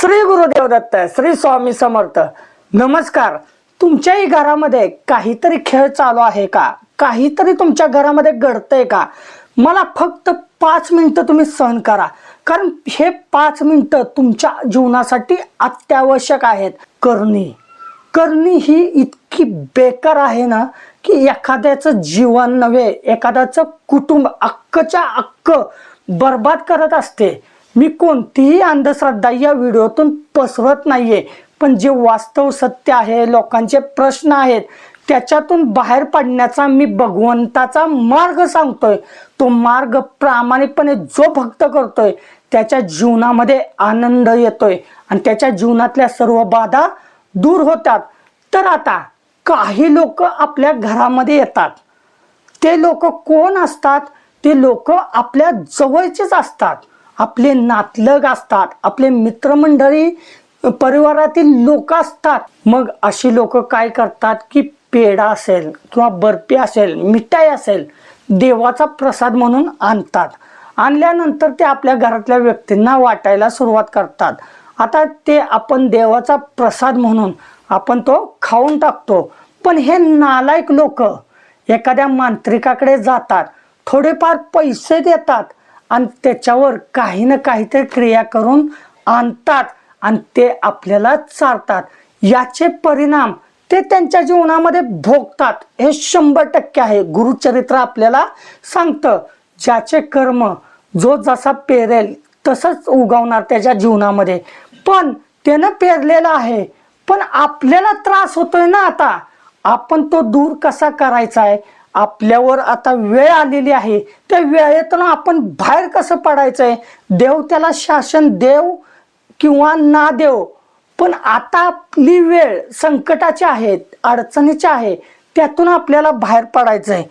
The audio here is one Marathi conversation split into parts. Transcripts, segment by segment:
श्री गुरुदेव दत्त श्री स्वामी समर्थ नमस्कार. तुमच्याही घरामध्ये काहीतरी खेळ चालू आहे का? काहीतरी तुमच्या घरामध्ये घडतंय का? मला फक्त पाच मिनिटं तुम्ही सहन करा. कारण हे पाच मिनिटं तुमच्या जीवनासाठी अत्यावश्यक आहेत. करणी. करणी ही इतकी बेकार आहे ना की एखाद्याचं जीवन नव्हे एखाद्याचं कुटुंब अक्कच्या अक्क बर्बाद करत असते. मी कोणतीही अंधश्रद्धा या व्हिडिओतून पसरत नाहीये. पण जे वास्तव सत्य आहे लोकांचे प्रश्न आहेत त्याच्यातून बाहेर पडण्याचा मी भगवंताचा मार्ग सांगतोय. तो मार्ग प्रामाणिकपणे जो भक्त करतोय त्याच्या जीवनामध्ये आनंद येतोय. आणि त्याच्या जीवनातल्या सर्व बाधा दूर होतात. तर आता काही लोक आपल्या घरामध्ये येतात. ते लोक कोण असतात? ते लोक आपल्या जवळचेच असतात. आपले नातलग असतात आपले मित्रमंडळी परिवारातील लोक असतात. मग अशी लोक काय करतात की पेढा असेल किंवा बर्फी असेल मिठाई असेल देवाचा प्रसाद म्हणून आणतात. आणल्यानंतर ते आपल्या घरातल्या व्यक्तींना वाटायला सुरुवात करतात. आता ते आपण देवाचा प्रसाद म्हणून आपण तो खाऊन टाकतो. पण हे नालायक लोक एखाद्या मांत्रिकाकडे जातात थोडेफार पैसे देतात आणि त्याच्यावर काही ना काहीतरी क्रिया करून आणतात आणि ते आपल्याला चालतात. याचे परिणाम ते त्यांच्या जीवनामध्ये भोगतात. हे शंभर टक्के आहे. गुरुचरित्र आपल्याला सांगतं. ज्याचे कर्म जो जसा पेरेल तसंच उगवणार त्याच्या जीवनामध्ये. पण त्यानं पेरलेलं आहे. पण आपल्याला त्रास होतोय ना आता. आपण तो दूर कसा करायचा आहे? आपल्यावर आता वेळ आलेली आहे. त्या वेळेतून आपण बाहेर कसं पडायचं आहे देव त्याला शासन देव किंवा ना देव. पण आता आपली वेळ संकटाची आहे अडचणीची आहे त्यातून आपल्याला बाहेर पडायचं आहे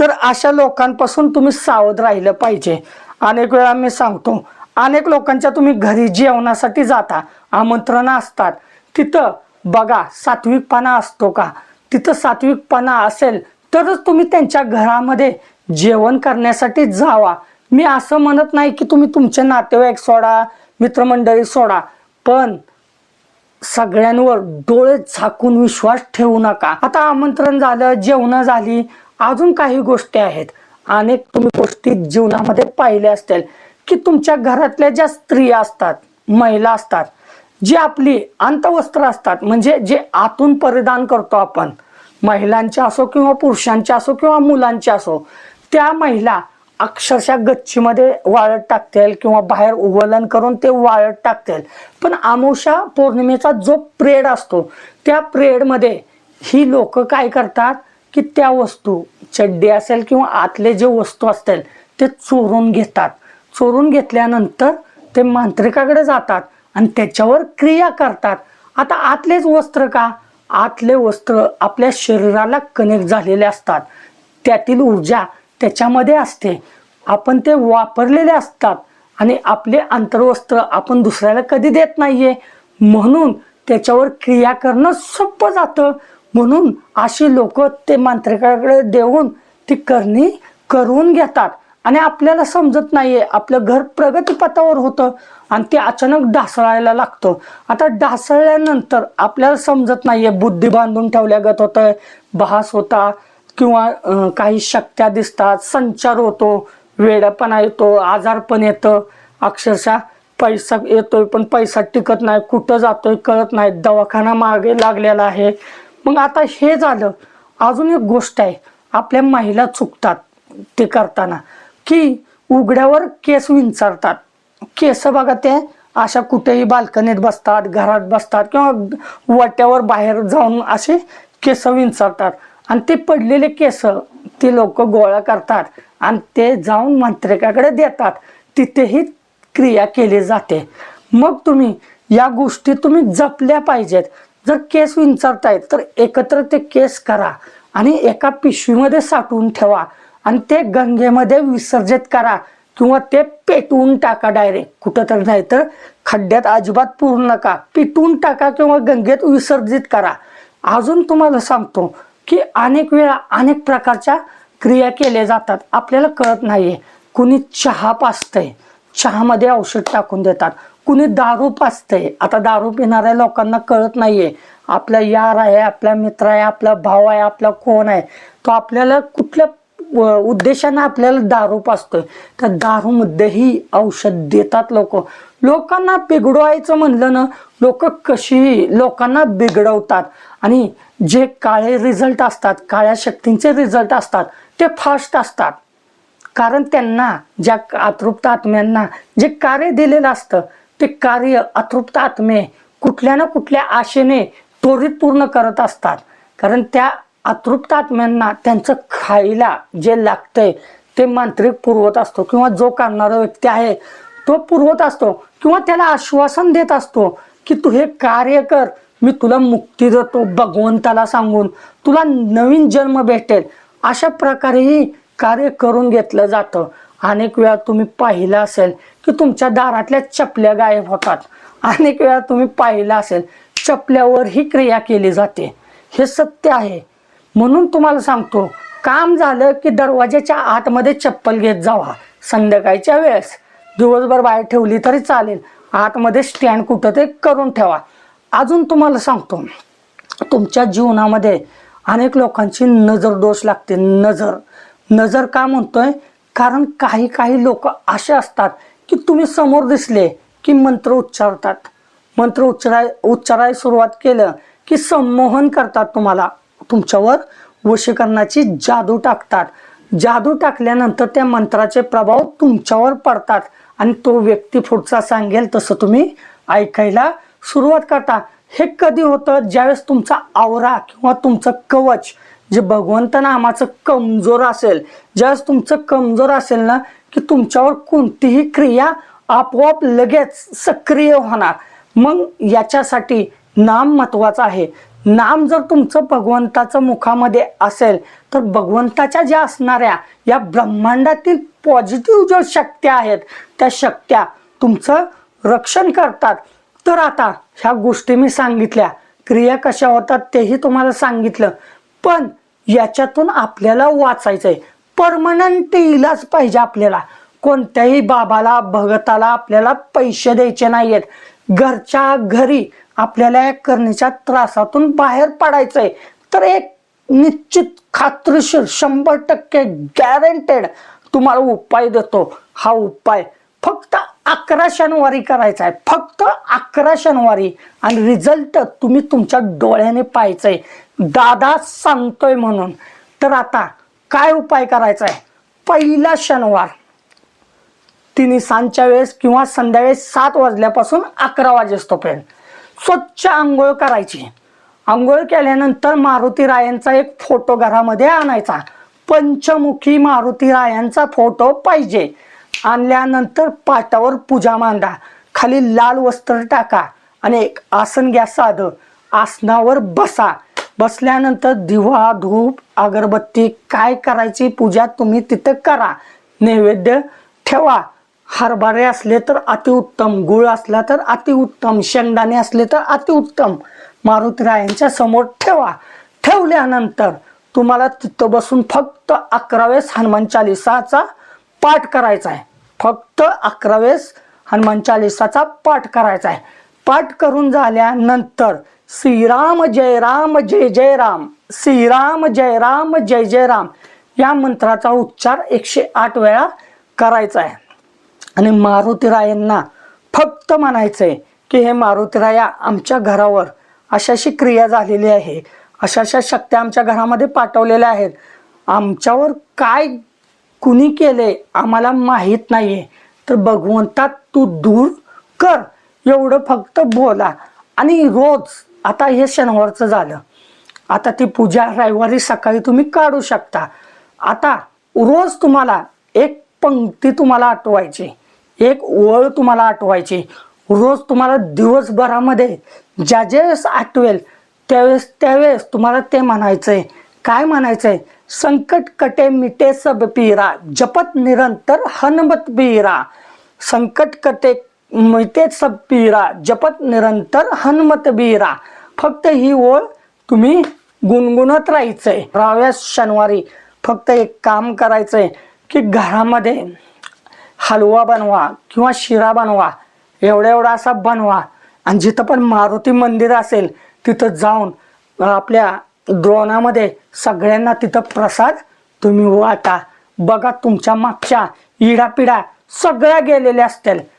तर अशा लोकांपासून तुम्ही सावध राहिलं पाहिजे. अनेक वेळा मी सांगतो अनेक लोकांच्या तुम्ही घरी जेवणासाठी जाता आमंत्रणं असतात. तिथं बघा सात्विकपणा असतो का? तिथं सात्विकपणा असेल तरच तुम्ही त्यांच्या घरामध्ये जेवण करण्यासाठी जावा. मी असं म्हणत नाही की तुम्ही तुमचे नातेवाईक सोडा मित्रमंडळी सोडा पण सगळ्यांवर डोळे झाकून विश्वास ठेवू नका. आता आमंत्रण झालं जेवण झाली अजून काही गोष्टी आहेत. अनेक तुम्ही गोष्टी जीवनामध्ये पाहिल्या असतील की तुमच्या घरातल्या ज्या स्त्रिया असतात महिला असतात जी आपली अंतवस्त्र असतात म्हणजे जे आतून परिधान करतो आपण महिलांच्या असो किंवा पुरुषांच्या असो किंवा मुलांच्या असो त्या महिला अक्षरशः गच्चीमध्ये वाळत टाकतील किंवा बाहेर उवलन करून ते वाळत टाकतील. पण आमोशा पौर्णिमेचा जो प्रेड असतो त्या प्रेडमध्ये ही लोक काय करतात की त्या वस्तू चड्डी असेल किंवा आतले जे वस्तू असतील ते चोरून घेतात. चोरून घेतल्यानंतर ते मांत्रिकाकडे जातात आणि त्याच्यावर क्रिया करतात. आता आतलेच वस्त्र का? आतले वस्त्र आपल्या शरीराला कनेक्ट झालेले असतात. त्यातील ऊर्जा त्याच्यामध्ये असते. आपण ते वापरलेले असतात आणि आपले अंतर्वस्त्र आपण दुसऱ्याला कधी देत नाहीये. म्हणून त्याच्यावर क्रिया करणं सोपं जातं. म्हणून अशी लोक ते मांत्रिकाकडे देऊन ती करणी करून घेतात. आणि आपल्याला समजत नाहीये. आपलं घर प्रगतीपथावर होतं आणि ते अचानक ढासळायला लागतं. आता ढासळल्यानंतर आपल्याला समजत नाहीये बुद्धी बांधून ठेवल्यागत होतं बहास होता किंवा काही शक्त्या दिसतात संचार होतो वेडापणा येतो आजारपण येतं. अक्षरशः पैसा येतोय पण पैसा टिकत नाही कुठं जातोय कळत नाही दवाखाना मागे लागलेला आहे. मग आता हे झालं. अजून एक गोष्ट आहे. आपल्या महिला चुकतात ते करताना. की उघड्यावर केस विंचारतात. केस बघा ते अशा कुठेही बाल्कनीत बसतात घरात बसतात किंवा वाट्यावर बाहेर जाऊन असे केस विंचारतात. आणि ते पडलेले केस ते लोक गोळा करतात आणि ते जाऊन मंत्रिकाकडे देतात. तिथेही क्रिया केली जाते. मग तुम्ही या गोष्टी तुम्ही जपल्या पाहिजेत. जर केस विंचारतायत तर एकत्र ते केस करा आणि एका पिशवीमध्ये साठवून ठेवा. आणि ते गंगेमध्ये विसर्जित करा किंवा ते पेटवून टाका डायरेक्ट कुठं तर नाही तर खड्ड्यात अजिबात पुरू नका. पिटवून टाका किंवा गंगेत विसर्जित करा. अजून तुम्हाला सांगतो की अनेक वेळा अनेक प्रकारच्या क्रिया केल्या जातात. आपल्याला कळत नाहीये. कुणी चहा पाचतंय चहामध्ये औषध टाकून देतात. कुणी दारू पाचतंय आता दारू पिणाऱ्या लोकांना कळत नाहीये. आपला यार आहे आपला मित्र आहे आपला भाव आहे आपला कोण आहे? तो आपल्याला कुठल्या उद्देशानं आपल्याला दारू पाचतोय त्या दारूमध्येही औषध देतात लोक. लोकांना बिघडवायचं म्हणलं ना लोक कशीही लोकांना बिघडवतात. आणि जे काळे रिझल्ट असतात काळ्या शक्तींचे रिझल्ट असतात ते फास्ट असतात. कारण त्यांना ज्या अतृप्त आत्म्यांना जे कार्य दिलेलं असतं ते कार्य अतृप्त आत्मे कुठल्या ना कुठल्या आशेने त्वरित पूर्ण करत असतात. कारण त्या अतृप्त आत्म्यांना त्यांचं खायला जे लागतंय ते मांत्रिक पुरवत असतो. किंवा जो करणारा व्यक्ती आहे तो पुरवत असतो. किंवा त्याला आश्वासन देत असतो की तू हे कार्य कर. मी तुला मुक्ती देतो भगवंताला सांगून. तुला नवीन जन्म भेटेल. अशा प्रकारेही कार्य करून घेतलं जातं. अनेक वेळा तुम्ही पाहिलं असेल की तुमच्या दारातल्या चपल्या गायब होतात. अनेक वेळा तुम्ही पाहिलं असेल चपल्यावर ही क्रिया केली जाते. हे सत्य आहे. म्हणून तुम्हाला सांगतो काम झालं की दरवाज्याच्या आतमध्ये चप्पल घेत जावा. संध्याकाळच्या वेळेस दिवसभर बाहेर ठेवली तरी चालेल. आतमध्ये स्टँड कुठं ते करून ठेवा. अजून तुम्हाला सांगतो तुमच्या जीवनामध्ये अनेक लोकांची नजर दोष लागते. नजर. नजर का म्हणतोय? कारण काही काही लोक असे असतात की तुम्ही समोर दिसले की मंत्र उच्चारतात. मंत्र उच्चाराय उच्चारायला सुरुवात केलं की संमोहन करतात तुम्हाला. तुमच्यावर वशीकरणाची जादू टाकतात. जादू टाकल्यानंतर त्या मंत्राचे प्रभाव तुमच्यावर पडतात आणि तो व्यक्ती पुढचा सांगेल तसं तुम्ही ऐकायला सुरुवात करता. हे कधी होतं? ज्यावेळेस तुमचा आवरा किंवा तुमचं कवच जे भगवंत नामाचं कमजोर असेल ज्यावेळेस तुमचं कमजोर असेल ना की तुमच्यावर कोणतीही क्रिया आपोआप लगेच सक्रिय होणार. मग याच्यासाठी नाम महत्वाचं आहे. नाम जर तुमचं भगवंताचं मुखामध्ये असेल तर भगवंताच्या ज्या असणाऱ्या या ब्रह्मांडातील पॉझिटिव्ह ज्या शक्त्या आहेत त्या शक्त्या तुमचं रक्षण करतात. तर आता ह्या गोष्टी मी सांगितल्या. क्रिया कशा होतात तेही तुम्हाला सांगितलं. पण याच्यातून आपल्याला वाचायचंय. परमनंट इलाज पाहिजे आपल्याला. कोणत्याही बाबाला भगताला आपल्याला पैसे द्यायचे नाहीयेत. घरच्या घरी आपल्याला या करणीच्या त्रासातून बाहेर पडायचंय. तर एक निश्चित खात्रीशीर शंभर टक्के गॅरंटेड तुम्हाला उपाय देतो. हा उपाय फक्त अकरा शनिवारी करायचा आहे. फक्त अकरा शनिवारी. आणि रिझल्ट तुम्ही तुमच्या डोळ्याने पाहायचंय. दादा सांगतोय म्हणून. तर आता काय उपाय करायचा आहे? पहिला शनिवार तिन्ही सांजच्या वेळेस किंवा संध्याकाळी सात वाजल्यापासून अकरा वाजेस्तोपर्यंत स्वच्छ आंघोळ करायची. आंघोळ केल्यानंतर मारुती रायांचा एक फोटो घरामध्ये आणायचा. पंचमुखी मारुती रायांचा फोटो पाहिजे. आणल्यानंतर पाटावर पूजा मांडा. खाली लाल वस्त्र टाका आणि एक आसन घ्या साधं. आसनावर बसा. बसल्यानंतर दिवा धूप अगरबत्ती काय करायची पूजा तुम्ही तिथं करा. नैवेद्य ठेवा. हरभरे असले तर अतिउत्तम गुळ असला तर अतिउत्तम शेंगदाणे असले तर अतिउत्तम. मारुतीरायांच्या समोर ठेवा. ठेवल्यानंतर तुम्हाला तिथं बसून फक्त अकरा वेळेस हनुमान चालिसाचा पाठ करायचा आहे. फक्त अकरा वेळेस हनुमान चालिसाचा पाठ करायचा आहे. पाठ करून झाल्यानंतर श्रीराम जय राम जय जय राम श्रीराम जय राम जय जय राम या मंत्राचा उच्चार एकशे आठ वेळा करायचा आहे. आणि मारुतीरायांना फक्त म्हणायचंय की हे मारुतीराया आमच्या घरावर अशाशी अशी क्रिया झालेली आहे अशा अशा शक्त्या आमच्या घरामध्ये पाठवलेल्या आहेत. आमच्यावर काय कुणी केले आम्हाला माहीत नाहीये. तर भगवंतात तू दूर कर एवढं फक्त बोला. आणि रोज आता हे शनिवारचं झालं. आता ती पूजा रविवारी सकाळी तुम्ही काढू शकता. आता रोज तुम्हाला एक पंक्ती तुम्हाला आठवायची. एक ओळ तुम्हाला आठवायची. रोज तुम्हाला दिवसभरामध्ये ज्या ज्यावेळेस आठवेल त्यावेळेस त्यावेळेस तुम्हाला ते म्हणायचंय. काय म्हणायचंय? संकट कटे मिटे सब पीरा जपत निरंतर हनुमत बीरा संकट कटे मिटे सब पीरा जपत निरंतर हनुमत बीरा फक्त ही ओळ तुम्ही गुणगुणत राहायचंय. राव्या शनिवारी. फक्त एक काम करायचंय की घरामध्ये हलवा बनवा किंवा शिरा बनवा एवढा एवढा असा बनवा. आणि जिथं पण मारुती मंदिर असेल तिथं जाऊन आपल्या द्रोणामध्ये सगळ्यांना तिथं प्रसाद तुम्ही वाटा. बघा तुमच्या मागच्या इडापिडा सगळ्या गेलेल्या असतील.